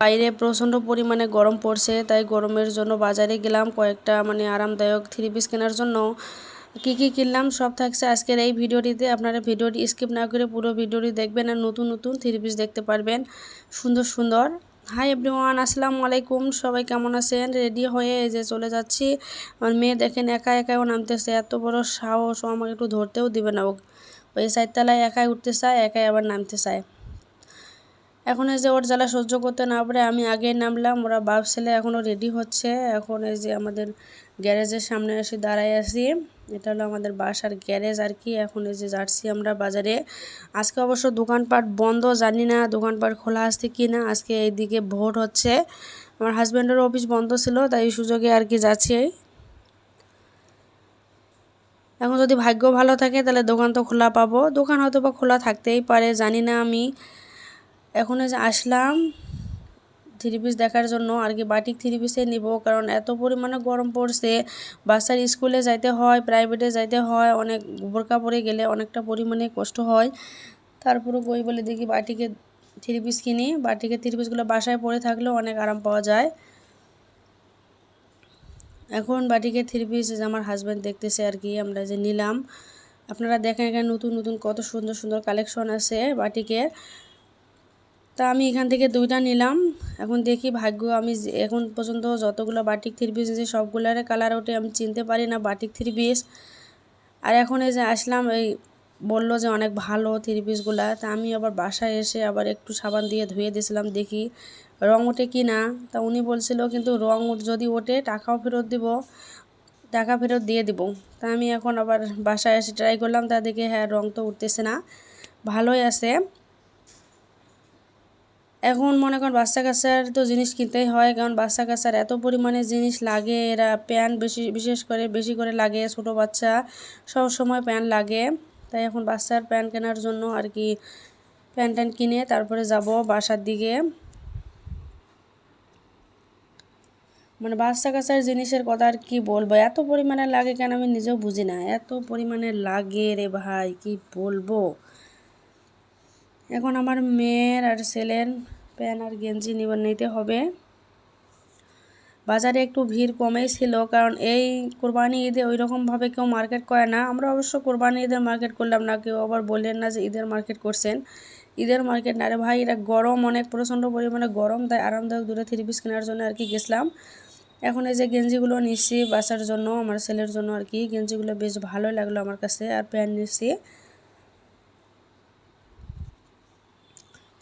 বাইরে প্রচণ্ড পরিমাণে গরম পড়ছে, তাই গরমের জন্য বাজারে গেলাম কয়েকটা মানে আরামদায়ক থ্রি পিস কেনার জন্য। কি কি কিনলাম সব থাকছে আজকের এই ভিডিওটিতে, আপনারা ভিডিওটি স্কিপ না করে পুরো ভিডিওটি দেখবেন আর নতুন নতুন থ্রি পিস দেখতে পারবেন। সুন্দর সুন্দর। হাই এভরিওয়ান আসসালামু আলাইকুম। সবাই কেমন আছেন? রেডি হয়ে এই যে চলে যাচ্ছি। আমার মেয়ে দেখেন একা একাও নামতেছে, এত বড় সাহস আমাকে একটু ধরতেও দিবে না ওই সাইডতলায় একাই উঠতে চায়, একাই আবার নামতে চায়। এখন এই যে ওর জ্বালা সহ্য করতে না পারে, আমি আগে নামলাম, ওরা বাপ ছেলে এখনও রেডি হচ্ছে। এখন এই যে আমাদের গ্যারেজের সামনে এসে দাঁড়াই আছি। এটা হলো আমাদের বাসার গ্যারেজ আর কি। এখন এই যে যাচ্ছি আমরা বাজারে। আজকে অবশ্য দোকানপাট বন্ধ, জানি না দোকানপাট খোলা আসছে কি না। আজকে এইদিকে ভোট হচ্ছে। আমার হাজব্যান্ডের অফিস বন্ধ ছিল, তাই সুযোগে আর কি যাচ্ছি। এখন যদি ভাগ্য ভালো থাকে, তাহলে দোকান তো খোলা পাবো। দোকান হয়তো বা খোলা থাকতেই পারে, জানি না আমি। এখন আসলাম থ্রি পিস দেখার জন্য, আর কি বাটিক থ্রি পিসে নিব, কারণ এত পরিমাণে গরম পড়ছে। বাচ্চার স্কুলে যাইতে হয় প্রাইভেটে যাইতে হয়, অনেক বোরকা পরে গেলে অনেকটা পরিমাণে কষ্ট হয়। তারপরে বই বলে দেখি বাটিকে থ্রি পিস কিনি। বাটিকে থ্রি পিসগুলো বাসায় পরে থাকলেও অনেক আরাম পাওয়া যায়। এখন বাটিকে থ্রি পিস আমার হাজব্যান্ড দেখতেছে আর কি, আমরা যে নিলাম। আপনারা দেখেন এখানে নতুন নতুন কত সুন্দর সুন্দর কালেকশন আছে বাটিকের তা আমি এখান থেকে দুইটা নিলাম। এখন দেখি ভাগ্য, আমি এখন পর্যন্ত যতগুলো বাটিক থ্রি পিস নিয়েছি সবগুলোর কালার ওঠে আমি চিনতে পারি না বাটিক থ্রি পিস আর এখন এই যে আসলাম, এই বলল যে অনেক ভালো থ্রি পিসগুলা তা আমি আবার বাসায় এসে আবার একটু সাবান দিয়ে ধুয়ে দিয়েছিলাম, দেখি রং ওঠে কি না। তা উনি বলছিল কিন্তু রং যদি ওঠে টাকাও ফেরত দিব, টাকা ফেরত দিয়ে দিব। তা আমি এখন আবার বাসায় এসে ট্রাই করলাম, তা দেখে হ্যাঁ রং তো উঠতেছে না। ভালোই আছে। এখন মনে করেন বাচ্চা কাচ্চার তো জিনিস কিনতেই হয়, কারণ বাচ্চা কাচ্চার এত পরিমাণে জিনিস লাগে, এরা প্যান্ট বেশি, বিশেষ করে বেশি করে লাগে, ছোট বাচ্চা সব সময় প্যান্ট লাগে। তাই এখন বাচ্চার প্যান্ট কেনার জন্য আর কি প্যান্ট ট্যান্ট কিনে তারপরে যাব বাসার দিকে। মানে বাচ্চা কাচ্চার জিনিসের কথা আর কি বলব? এত পরিমাণে লাগে কেন আমি নিজেও বুঝি না। এত পরিমাণে লাগে রে ভাই, কি বলব? এখন আমার মেয়ের আর ছেলের প্যান্ট আর গেঞ্জি নিতে হবে। বাজারে একটু ভিড় কমেই ছিল, কারণ এই কোরবানি ঈদে ওই রকমভাবে কেউ মার্কেট করে না। আমরা অবশ্য কোরবানি ঈদের মার্কেট করলাম না, কেউ আবার বললেন না যে ঈদের মার্কেট করছেন। ঈদের মার্কেট না রে ভাই, এটা গরম, অনেক প্রচণ্ড পরিমাণে গরম, তাই আরামদায়ক দূরে থ্রি পিস কেনার জন্য আর কি গেছিলাম। এখন এই যে গেঞ্জিগুলো নিচ্ছি বাচ্চার জন্য, আমার ছেলের জন্য আর কি, গেঞ্জিগুলো বেশ ভালোই লাগল আমার কাছে, আর প্যান্ট নিচ্ছি।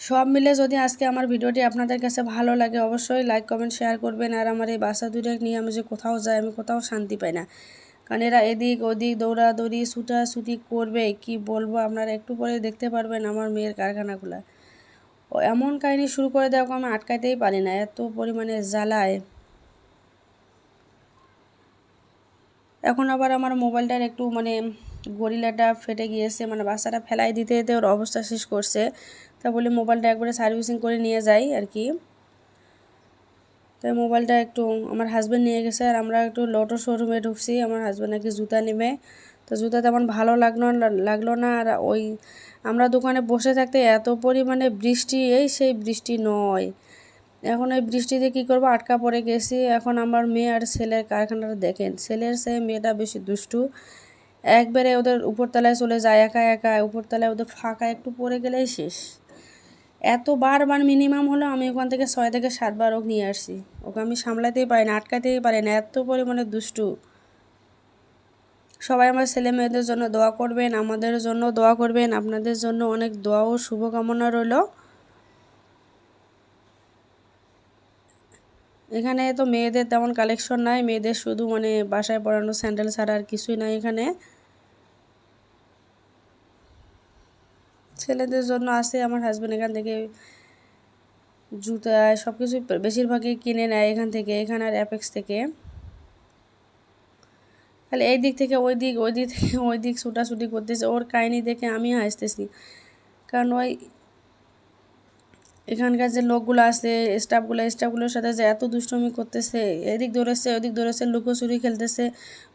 সব মিলে যদি আজকে আমার ভিডিওটি আপনাদের কাছে ভালো লাগে, অবশ্যই লাইক কমেন্ট শেয়ার করবেন। আর আমার এই বাসা দুটো নিয়ে আমি যে কোথাও যাই, আমি কোথাও শান্তি পাই না। কারণ এরা এদিক ওদিক দৌড়াদৌড়ি, ছুটাছুটি করবে, কি বলব আপনারা একটু পরে দেখতে পারবেন আমার মেয়ের কারখানাগুলো। ও এমন কাহিনী শুরু করে দেওয়া আমি আটকাইতেই পারি না, এত পরিমাণে জ্বালায়। এখন আবার আমার মোবাইলটার একটু মানে গরিলাটা ফেটে গিয়েছে মানে বাচ্চাটা ফেলাই দিতে দিতে ওর অবস্থা শেষ করছে। তা বলে মোবাইলটা একবারে সার্ভিসিং করে নিয়ে যাই আর কি। তাই মোবাইলটা একটু আমার হাজব্যান্ড নিয়ে গেছে আর আমরা একটু লটো শোরুমে ঢুকছি, আমার হাজব্যান্ড নাকি জুতা নেবে। তো জুতা তেমন ভালো লাগল লাগল না আর ওই আমরা দোকানে বসে থাকতে এত পরিমাণে বৃষ্টি, এই সেই বৃষ্টি নয়। এখন ওই বৃষ্টিতে কী করব, আটকা পড়ে গেছি। এখন আমার মেয়ে আর ছেলের কারখানাটা দেখেন, ছেলের সে মেয়েটা বেশি দুষ্টু। একবারে ওদের উপরতলায় চলে যায়, একা একা, উপরতলায় ওদের ফাঁকা একটু পড়ে গেলেই শেষ। এত বারবার মিনিমাম হলো আমি ওখান থেকে ছয় থেকে সাতবার ওকে নিয়ে আসছি। ওকে আমি সামলাতেই পারি না আটকাতেই পারি না এত পরিমাণে দুষ্টু। সবাই আমার ছেলে মেয়েদের জন্য দোয়া করবেন, আমাদের জন্য দোয়া করবেন, আপনাদের জন্য অনেক দোয়া ও শুভকামনা রইল। এখানে তো মেয়েদের তেমন কালেকশন নাই, মেয়েদের শুধু মানে বাসায় পড়ানো স্যান্ডেল ছাড়া আর কিছুই নাই এখানে। ছেলেদের জন্য আসে, আমার হাজব্যান্ড এখান থেকে জুতা সব কিছু বেশিরভাগই কিনে নেয় এখান থেকে, এখানে আর অ্যাপেক্স থেকে। তাহলে এই দিক থেকে, ওই দিক ওই দিক থেকে, ওই দিক ছুটাছুটি করতেছে, ওর কাহিনি দেখে আমি হাসতেছি। কারণ ওই এখানকার যে লোকগুলো আছে স্টাফগুলো স্টাফগুলোর সাথে যে এত দুষ্টমি করতেছে, এদিক ধরেছে, ওদিক ধরেছে, লুকোচুরি খেলতেছে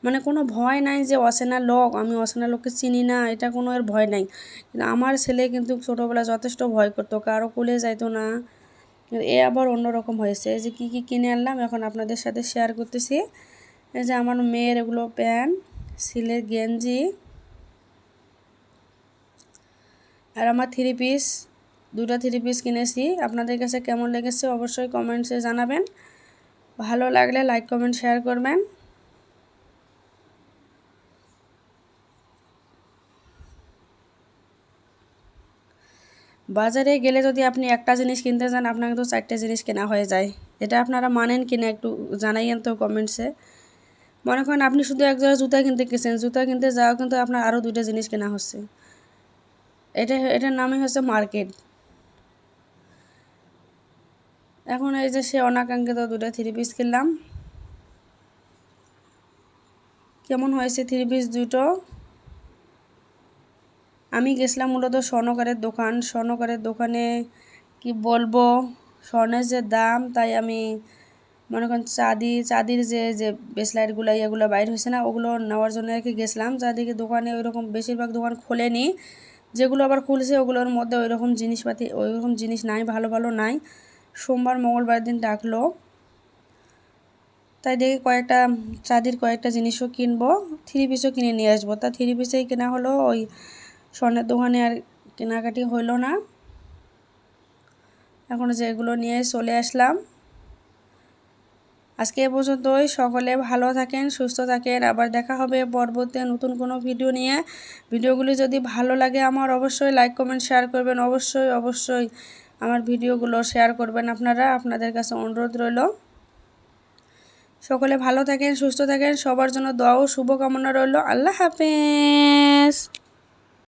মানে কোনো ভয় নাই যে অচেনা লোক, আমি অচেনা লোককে চিনি না, এটা কোনো এর ভয় নাই। কিন্তু আমার ছেলে কিন্তু ছোটোবেলা যথেষ্ট ভয় করতো, কারও কুলে যাইতো না। এ আবার অন্যরকম হয়েছে, যে কী কী কিনে আনলাম, এখন আপনাদের সাথে শেয়ার করতেছি। এই যে আমার মেয়ের এগুলো প্যান্ট, সিলের গেঞ্জি, আর আমার থ্রি পিস দুটো থ্রি পিস কিনেছি। আপনাদের কাছে কেমন লেগেছে অবশ্যই কমেন্টসে জানাবেন। ভালো লাগলে লাইক কমেন্ট শেয়ার করবেন। বাজারে গেলে যদি আপনি একটা জিনিস কিনতে যান, আপনাকে তো চারটে জিনিস কেনা হয়ে যায়। এটা আপনারা মানেন কিনা একটু জানাইয়েন তো কমেন্টসে মনে করেন আপনি শুধু এক জায়গায় জুতা কিনতে গেছেন, জুতা কিনতে যাওয়া কিন্তু আপনার আরও দুটো জিনিস কেনা হচ্ছে। এটা, এটার নামই হচ্ছে মার্কেট। এখন এই যে সে অনাকাঙ্ক্ষিত দুটো থ্রি পিস কিনলাম। কেমন হয়েছে থ্রি পিস দুটো? আমি গেছিলাম মূলত স্বর্ণকারের দোকান। স্বর্ণকারের দোকানে কি বলব? স্বর্ণের যে দাম, তাই আমি মনে করেন চাঁদি, চাঁদির যে যে বেসলাইটগুলো ইয়েগুলো বাইর হয়েছে না, ওগুলো নেওয়ার জন্য আর কি গেছিলাম। চাঁদিকে দোকানে ওই রকম বেশিরভাগ দোকান খোলেনি। যেগুলো আবার খুলছে, ওগুলোর মধ্যে ওই রকম জিনিসপাতি ওই রকম জিনিস নাই, ভালো ভালো নাই। সোমবার, মঙ্গলবার দিন ডাকলো। তাই দেখি কয়েকটা, চাঁদির কয়েকটা জিনিসও কিনবো, থ্রি পিসও কিনে নিয়ে আসব। তা থ্রি পিসেই কেনা হলো, ওই স্বর্ণের দোকানে আর কেনাকাটি হইল না। এখন যেগুলো নিয়ে চলে আসলাম। আজকে এ পর্যন্তই। সকলে ভালো থাকেন, সুস্থ থাকেন। আবার দেখা হবে পরবর্তী নতুন কোনো ভিডিও নিয়ে। ভিডিওগুলি যদি ভালো লাগে আমার অবশ্যই লাইক, কমেন্ট, শেয়ার করবেন। অবশ্যই অবশ্যই আমার ভিডিওগুলো শেয়ার করবেন আপনারা। আপনাদের কাছে অনুরোধ রইল। সকলে ভালো থাকেন, সুস্থ থাকেন। সবার জন্য দোয়া ও শুভকামনা রইল। আল্লাহ হাফেজ।